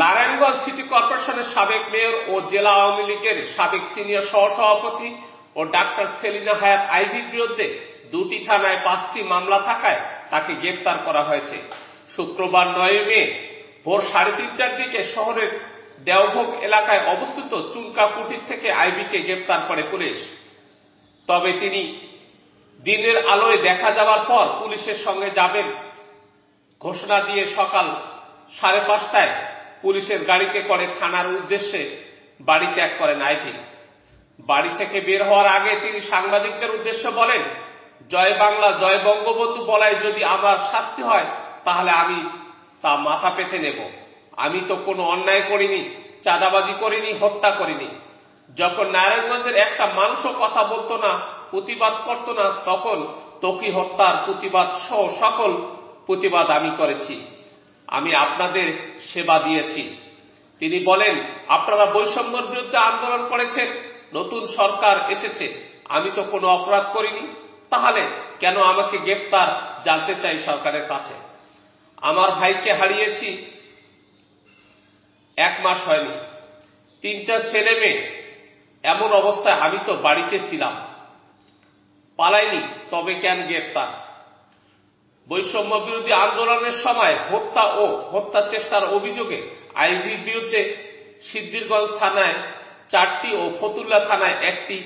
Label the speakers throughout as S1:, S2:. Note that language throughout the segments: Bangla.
S1: নারায়ণগঞ্জ সিটি কর্পোরেশনের সাবেক মেয়র ও জেলা আওয়ামী লীগের সাবেক সিনিয়র সহসভাপতি ও ডাক্তার সেলিনা হায়াত আইভির বিরুদ্ধে দুটি থানায় পাঁচটি মামলা থাকায় তাকে গ্রেপ্তার করা হয়েছে। শুক্রবার নয় মে, ভোর সাড়ে তিনটার দিকে শহরের দেওভোগ এলাকায় অবস্থিত চুনকা কুটির থেকে আইবিকে গ্রেপ্তার করে পুলিশ। তবে তিনি দিনের আলোয় দেখা যাওয়ার পর পুলিশের সঙ্গে যাবেন ঘোষণা দিয়ে সকাল সাড়ে পাঁচটায় পুলিশের গাড়িতে করে থানার উদ্দেশ্যে বাড়ি ত্যাগ করেন আইভি বাড়ি থেকে বের হওয়ার আগে তিনি সাংবাদিকদের উদ্দেশ্যে বলেন, জয় বাংলা, জয় বঙ্গবন্ধু বলায় যদি আমার শাস্তি হয়, তাহলে আমি তা মাথা পেতে নেব। আমি তো কোনো অন্যায় করিনি, চাঁদাবাজি করিনি, হত্যা করিনি। যখন নারায়ণগঞ্জের একটা মানুষও কথা বলতো না, প্রতিবাদ করত না, তখন তকি হত্যার প্রতিবাদ সহ সকল প্রতিবাদ আমি করেছি। আমি আপনাদের সেবা দিয়েছি। তিনি বলেন, আপনারা বৈষম্যর বিরুদ্ধে আন্দোলন করেছেন, নতুন সরকার এসেছে, আমি তো কোনো অপরাধ করিনি। তাহলে কেন আমাকে গ্রেপ্তার জানতে চাই সরকারের কাছে? আমার ভাইকে হারিয়েছি, এক মাস হয়নি। তিনটা ছেলে মেয়ে, এমন অবস্থায় আমি তো বাড়িতে ছিলাম। পালাইনি, তবে কেন গ্রেপ্তার? বৈষম্য বিরোধী আন্দোলনের সময় হত্যা ও হত্যা চেষ্টার অভিযোগে আইভির বিরুদ্ধে সিদ্দিরগঞ্জ থানায় চারটি ও ফতুল্লা থানায় একটি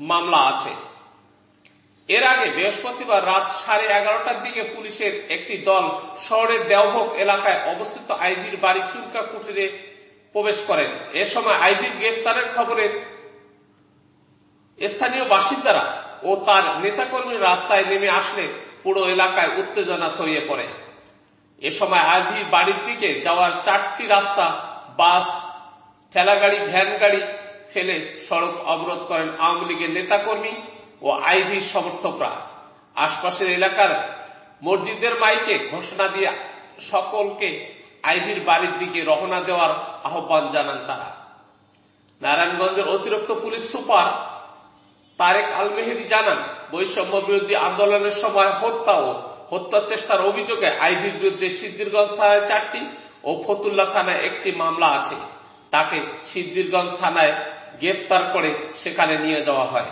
S1: মামলা আছে। এর আগে বৃহস্পতিবার রাত সাড়ে এগারোটার দিকে পুলিশের একটি দল শহরের দেওভোগ এলাকায় অবস্থিত আইভির বাড়ি চুলকা কুটিরে প্রবেশ করেন। এ সময় আইভির গ্রেপ্তারের খবরে স্থানীয় বাসিন্দারা ও তার নেতাকর্মী রাস্তায় নেমে আসলে পুরো এলাকায় উত্তেজনা ছড়িয়ে পড়ে। এ সময় আইভি বাড়ির দিকে যাওয়ার চারটি রাস্তা, বাস, ঠেলাগাড়ি ভ্যান গাড়ি ফেলে সড়ক অবরোধ করেন আওয়ামী লীগের নেতাকর্মী ও আইভি সমর্থকরা। আশপাশের এলাকার মসজিদের মাইকে ঘোষণা দিয়ে সকলকে আইভির বাড়ির দিকে রওনা দেওয়ার আহ্বান জানান তারা। নারায়ণগঞ্জের অতিরিক্ত পুলিশ সুপার তারেক আল মেহেদি জানান, বৈষম্য বিরোধী আন্দোলনের সময় হত্যা ও হত্যা চেষ্টার অভিযোগে আইভির বিরুদ্ধে সিদ্দিরগঞ্জ থানায় চারটি ও ফতুল্লা থানায় একটি মামলা আছে। তাকে সিদ্দিরগঞ্জ থানায় গ্রেপ্তার করে সেখানে নিয়ে যাওয়া হয়।